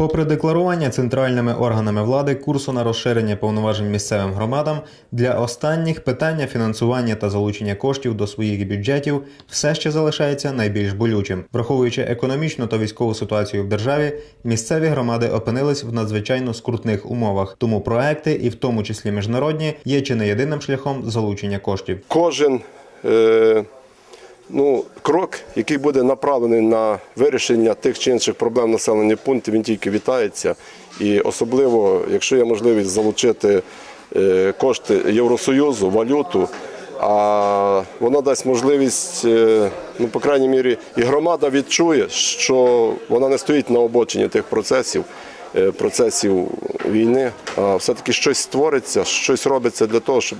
Попри декларування центральними органами влади курсу на розширення повноважень місцевим громадам, для останніх питання фінансування та залучення коштів до своїх бюджетів все ще залишається найбільш болючим. Враховуючи економічну та військову ситуацію в державі, місцеві громади опинились в надзвичайно скрутних умовах. Тому проекти, і в тому числі міжнародні, є чи не єдиним шляхом залучення коштів. кожен е, ну, крок, який буде направлений на вирішення тих чи інших проблем населених пунктів, він тільки вітається. І особливо, якщо є можливість залучити е, кошти Євросоюзу, валюту, а воно дасть можливість, е, ну, по крайній мірі, і громада відчує, що вона не стоїть на обочині тих процесів. е, Процесів війни, а все-таки щось створиться, щось робиться для того, щоб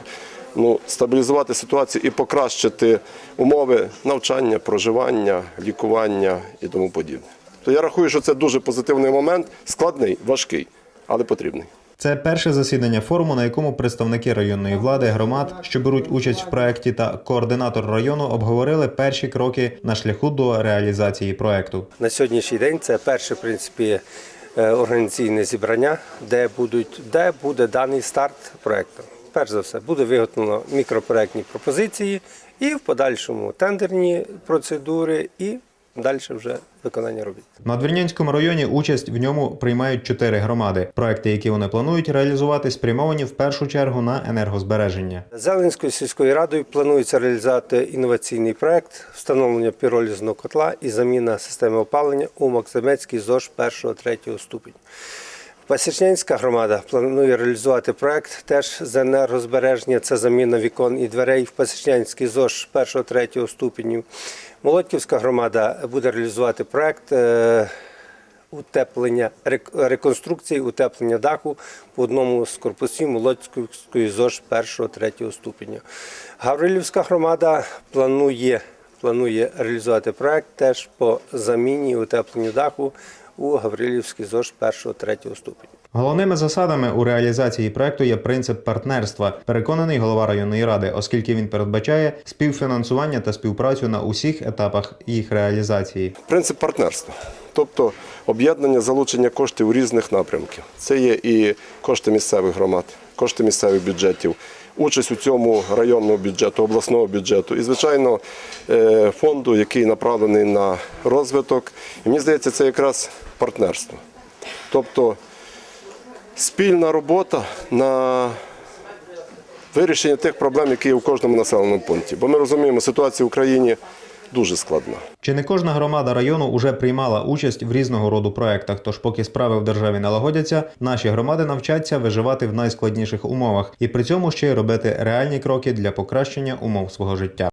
ну, стабілізувати ситуацію і покращити умови навчання, проживання, лікування і тому подібне. То я рахую, що це дуже позитивний момент, складний, важкий, але потрібний. Це перше засідання форуму, на якому представники районної влади, громад, що беруть участь в проєкті, та координатор району обговорили перші кроки на шляху до реалізації проекту. На сьогоднішній день це перше, в принципі, е, організаційне зібрання, де будуть, де буде даний старт проекту. Перш за все, буде виготовлено мікропроектні пропозиції і в подальшому тендерні процедури, і далі вже виконання робіт. В Надвірнянському районі участь в ньому приймають чотири громади. Проекти, які вони планують реалізувати, спрямовані в першу чергу на енергозбереження. Зеленською сільською радою планується реалізувати інноваційний проект встановлення піролізного котла і заміна системи опалення у Максимецькій ЗОЖ 1-3 ступеню. Пасічнянська громада планує реалізувати проект теж з енергозбереження. Це заміна вікон і дверей в Пасічнянській ЗОЖ 1-3 ступеню. Молодківська громада буде реалізувати проект е, утеплення, реконструкції утеплення даху по одному з корпусів Молодської ЗОЖ 1-3 ступеня. Гаврилівська громада планує, планує реалізувати проект теж по заміні і утепленню даху у Гаврилівській ЗОЖ 1-3 ступеня. Головними засадами у реалізації проекту є принцип партнерства, переконаний голова районної ради, оскільки він передбачає співфінансування та співпрацю на усіх етапах їх реалізації. Принцип партнерства, тобто об'єднання залучення коштів у різних напрямків. Це є і кошти місцевих громад, кошти місцевих бюджетів, участь у цьому районного бюджету, обласного бюджету і, звичайно, е, фонду, який направлений на розвиток. І мені здається, це якраз партнерство. Тобто спільна робота на вирішення тих проблем, які є у кожному населеному пункті. Бо ми розуміємо, ситуація в Україні дуже складна. Чи не кожна громада району уже приймала участь в різного роду проектах? Тож, поки справи в державі налагодяться, наші громади навчаться виживати в найскладніших умовах і при цьому ще й робити реальні кроки для покращення умов свого життя.